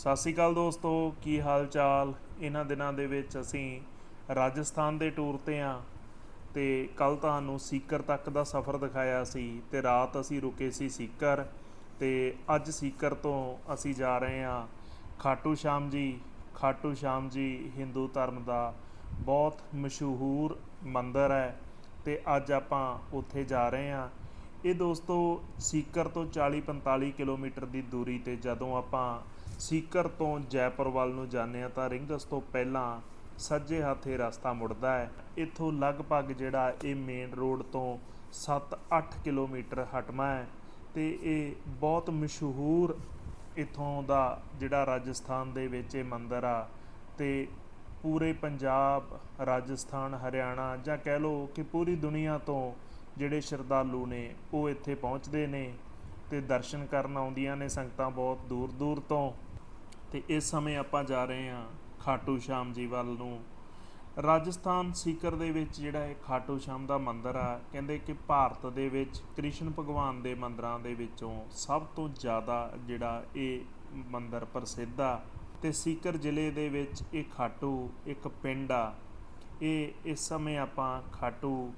ਸਤਿ ਸ਼੍ਰੀ ਅਕਾਲ ਦੋਸਤੋ, ਕੀ ਹਾਲ ਚਾਲ? ਇਹਨਾਂ ਦਿਨਾਂ ਦੇ ਵਿੱਚ ਅਸੀਂ ਰਾਜਸਥਾਨ ਦੇ ਟੂਰ ਤੇ ਆ ਤੇ ਕੱਲ ਤੁਹਾਨੂੰ ਸੀਕਰ ਤੱਕ ਦਾ ਸਫ਼ਰ ਦਿਖਾਇਆ ਸੀ ਤੇ ਰਾਤ ਅਸੀਂ ਰੁਕੇ ਸੀ ਸੀਕਰ ਤੇ ਅੱਜ ਸੀਕਰ ਤੋਂ ਅਸੀਂ ਜਾ ਰਹੇ ਆ ਖਾਟੂ ਸ਼ਾਮ ਜੀ। ਖਾਟੂ ਸ਼ਾਮ ਜੀ ਹਿੰਦੂ ਧਰਮ ਦਾ ਬਹੁਤ ਮਸ਼ਹੂਰ ਮੰਦਿਰ ਹੈ ਤੇ ਅੱਜ ਆਪਾਂ ਉੱਥੇ ਜਾ ਰਹੇ ਆ। ਇਹ ਦੋਸਤੋ ਸੀਕਰ ਤੋਂ 40-45 ਕਿਲੋਮੀਟਰ ਦੀ ਦੂਰੀ ਤੇ ਜਦੋਂ ਆਪਾਂ ਸੀਕਰ ਤੋਂ ਜੈਪੁਰ ਵੱਲ ਨੂੰ ਜਾਂਦੇ ਆ ਤਾਂ ਰਿੰਗਸ ਤੋਂ ਪਹਿਲਾਂ ਸੱਜੇ ਹੱਥੇ ਰਸਤਾ ਮੁੜਦਾ ਹੈ। ਇੱਥੋਂ ਲਗਭਗ ਜਿਹੜਾ ਇਹ ਮੇਨ ਰੋਡ ਤੋਂ 7-8 ਕਿਲੋਮੀਟਰ ਹਟਮਾ ਹੈ ਤੇ ਇਹ ਬਹੁਤ ਮਸ਼ਹੂਰ ਇਥੋਂ ਦਾ ਜਿਹੜਾ ਰਾਜਸਥਾਨ ਦੇ ਵਿੱਚ ਇਹ ਮੰਦਿਰ ਆ ਤੇ ਪੂਰੇ ਪੰਜਾਬ, ਰਾਜਸਥਾਨ, ਹਰਿਆਣਾ ਜਾਂ ਕਹਿ ਲਓ ਕਿ ਪੂਰੀ ਦੁਨੀਆ ਤੋਂ ਜਿਹੜੇ ਸ਼ਰਧਾਲੂ ਨੇ ਉਹ ਇੱਥੇ ਪਹੁੰਚਦੇ ਨੇ ਤੇ ਦਰਸ਼ਨ ਕਰਨ ਆਉਂਦੀਆਂ ਨੇ ਸੰਗਤਾਂ ਬਹੁਤ ਦੂਰ ਦੂਰ ਤੋਂ। ਤੇ ਇਸ ਸਮੇਂ ਆਪਾਂ ਜਾ ਰਹੇ ਹਾਂ ਖਾਟੂ ਸ਼ਾਮ ਜੀ ਵੱਲ ਨੂੰ। ਰਾਜਸਥਾਨ ਸੀਕਰ ਦੇ ਵਿੱਚ ਜਿਹੜਾ ਇਹ ਖਾਟੂ ਸ਼ਾਮ ਦਾ ਮੰਦਿਰ ਆ, ਕਹਿੰਦੇ ਕਿ ਭਾਰਤ ਦੇ ਵਿੱਚ ਕ੍ਰਿਸ਼ਨ ਭਗਵਾਨ ਦੇ ਮੰਦਰਾਂ ਦੇ ਵਿੱਚੋਂ ਸਭ ਤੋਂ ਜ਼ਿਆਦਾ ਜਿਹੜਾ ਇਹ ਮੰਦਿਰ ਪ੍ਰਸਿੱਧ ਆ ਤੇ ਸੀਕਰ ਜ਼ਿਲ੍ਹੇ ਦੇ ਵਿੱਚ ਇਹ ਖਾਟੂ ਇੱਕ ਪਿੰਡ ਆ। ਇਹ ਇਸ ਸਮੇਂ ਆਪਾਂ ਖਾਟੂ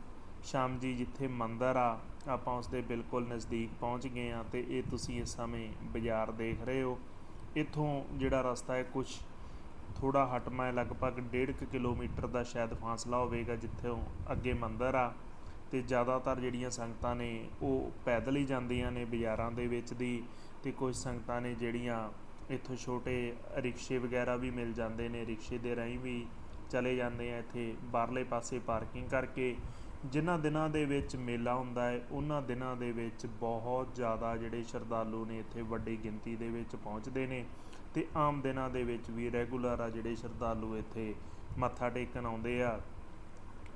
ਸ਼ਾਮ ਜੀ ਜਿੱਥੇ ਮੰਦਿਰ ਆ, ਆਪਾਂ ਉਸ ਦੇ ਬਿਲਕੁਲ ਨਜ਼ਦੀਕ ਪਹੁੰਚ ਗਏ ਆ ਤੇ ਇਹ ਤੁਸੀਂ ਇਸ ਸਮੇਂ ਬਾਜ਼ਾਰ ਦੇਖ ਰਹੇ ਹੋ। ਇੱਥੋਂ ਜਿਹੜਾ ਰਸਤਾ ਹੈ ਕੁਝ ਥੋੜਾ ਹਟਮਾ ਹੈ, ਲਗਭਗ 1.5 ਕਿਲੋਮੀਟਰ ਦਾ ਸ਼ਾਇਦ ਫਾਸਲਾ ਹੋਵੇਗਾ ਜਿੱਥੋਂ ਅੱਗੇ ਮੰਦਿਰ ਆ ਤੇ ਜ਼ਿਆਦਾਤਰ ਜਿਹੜੀਆਂ ਸੰਗਤਾਂ ਨੇ ਉਹ ਪੈਦਲ ਹੀ ਜਾਂਦੀਆਂ ਨੇ ਬਾਜ਼ਾਰਾਂ ਦੇ ਵਿੱਚ ਦੀ ਤੇ ਕੁਝ ਸੰਗਤਾਂ ਨੇ ਜਿਹੜੀਆਂ ਇੱਥੋਂ ਛੋਟੇ ਰਿਕਸ਼ੇ ਵਗੈਰਾ ਵੀ ਮਿਲ ਜਾਂਦੇ ਨੇ, ਰਿਕਸ਼ੇ ਦੇ ਰਾਹੀਂ ਵੀ ਚਲੇ ਜਾਂਦੇ ਆ ਇੱਥੇ ਬਾਹਰਲੇ ਪਾਸੇ ਪਾਰਕਿੰਗ ਕਰਕੇ ਜਿਨ੍ਹਾਂ ਦਿਨਾਂ ਦੇ ਵਿੱਚ ਮੇਲਾ ਹੁੰਦਾ ਹੈ, ਉਹਨਾਂ ਦਿਨਾਂ ਦੇ ਵਿੱਚ ਬਹੁਤ ਜ਼ਿਆਦਾ ਜਿਹੜੇ ਸ਼ਰਧਾਲੂ ਨੇ ਇੱਥੇ ਵੱਡੀ ਗਿਣਤੀ ਦੇ ਵਿੱਚ ਪਹੁੰਚਦੇ ਨੇ ਅਤੇ ਆਮ ਦਿਨਾਂ ਦੇ ਵਿੱਚ ਵੀ ਰੈਗੂਲਰ ਆ ਜਿਹੜੇ ਸ਼ਰਧਾਲੂ ਇੱਥੇ ਮੱਥਾ ਟੇਕਣ ਆਉਂਦੇ ਆ।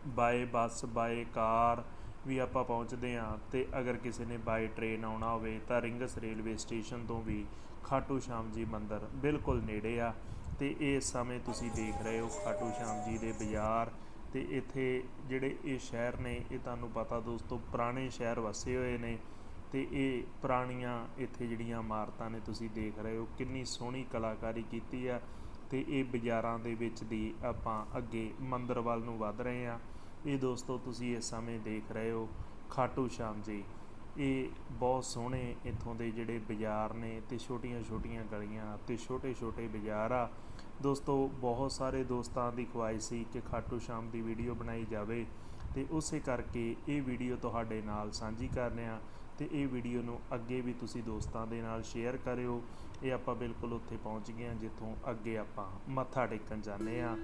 ਬਾਏ ਬੱਸ, ਬਾਏ ਕਾਰ ਵੀ ਆਪਾਂ ਪਹੁੰਚਦੇ ਹਾਂ ਅਤੇ ਅਗਰ ਕਿਸੇ ਨੇ ਬਾਏ ਟ੍ਰੇਨ ਆਉਣਾ ਹੋਵੇ ਤਾਂ ਰਿੰਗਸ ਰੇਲਵੇ ਸਟੇਸ਼ਨ ਤੋਂ ਵੀ ਖਾਟੂ ਸ਼ਾਮ ਜੀ ਮੰਦਿਰ ਬਿਲਕੁਲ ਨੇੜੇ ਆ ਅਤੇ ਇਸ ਸਮੇਂ ਤੁਸੀਂ ਦੇਖ ਰਹੇ ਹੋ ਖਾਟੂ ਸ਼ਾਮ ਜੀ ਦੇ ਬਾਜ਼ਾਰ ਤੇ ਇੱਥੇ ਜਿਹੜੇ ਇਹ ਸ਼ਹਿਰ ਨੇ, ਇਹ ਤੁਹਾਨੂੰ ਪਤਾ ਦੋਸਤੋ, ਪੁਰਾਣੇ ਸ਼ਹਿਰ ਵਸੇ ਹੋਏ ਨੇ ਅਤੇ ਇਹ ਪੁਰਾਣੀਆਂ ਇੱਥੇ ਜਿਹੜੀਆਂ ਇਮਾਰਤਾਂ ਨੇ, ਤੁਸੀਂ ਦੇਖ ਰਹੇ ਹੋ, ਕਿੰਨੀ ਸੋਹਣੀ ਕਲਾਕਾਰੀ ਕੀਤੀ ਆ ਅਤੇ ਇਹ ਬਾਜ਼ਾਰਾਂ ਦੇ ਵਿੱਚ ਦੀ ਆਪਾਂ ਅੱਗੇ ਮੰਦਰ ਵੱਲ ਨੂੰ ਵੱਧ ਰਹੇ ਹਾਂ। ਇਹ ਦੋਸਤੋ, ਤੁਸੀਂ ਇਸ ਸਮੇਂ ਦੇਖ ਰਹੇ ਹੋ, ਖਾਟੂ ਸ਼ਾਮ ਜੀ, ਇਹ ਬਹੁਤ ਸੋਹਣੇ ਇੱਥੋਂ ਦੇ ਜਿਹੜੇ ਬਾਜ਼ਾਰ ਨੇ ਤੇ ਛੋਟੀਆਂ-ਛੋਟੀਆਂ ਗਲੀਆਂ ਤੇ ਛੋਟੇ-ਛੋਟੇ ਬਾਜ਼ਾਰ ਆ। ਦੋਸਤੋ, ਬਹੁਤ ਸਾਰੇ ਦੋਸਤਾਂ ਦੀ ਖੁਆਇਸ਼ ਸੀ ਕਿ ਖਾਟੂ ਸ਼ਾਮ ਦੀ ਵੀਡੀਓ ਬਣਾਈ ਜਾਵੇ ਤੇ ਉਸੇ ਕਰਕੇ ਇਹ ਵੀਡੀਓ ਤੁਹਾਡੇ ਨਾਲ ਸਾਂਝੀ ਕਰ ਰਹੇ। ਹਾਂ ਤੇ ਇਹ ਵੀਡੀਓ ਨੂੰ ਅੱਗੇ ਵੀ ਤੁਸੀਂ ਦੋਸਤਾਂ ਦੇ ਨਾਲ ਸ਼ੇਅਰ ਕਰਿਓ। ਇਹ ਆਪਾਂ ਬਿਲਕੁਲ ਉੱਥੇ ਪਹੁੰਚ ਗਏ ਹਾਂ ਜਿੱਥੋਂ ਅੱਗੇ ਆਪਾਂ ਮੱਥਾ ਟੇਕਣ ਜਾਂਦੇ ਹਾਂ।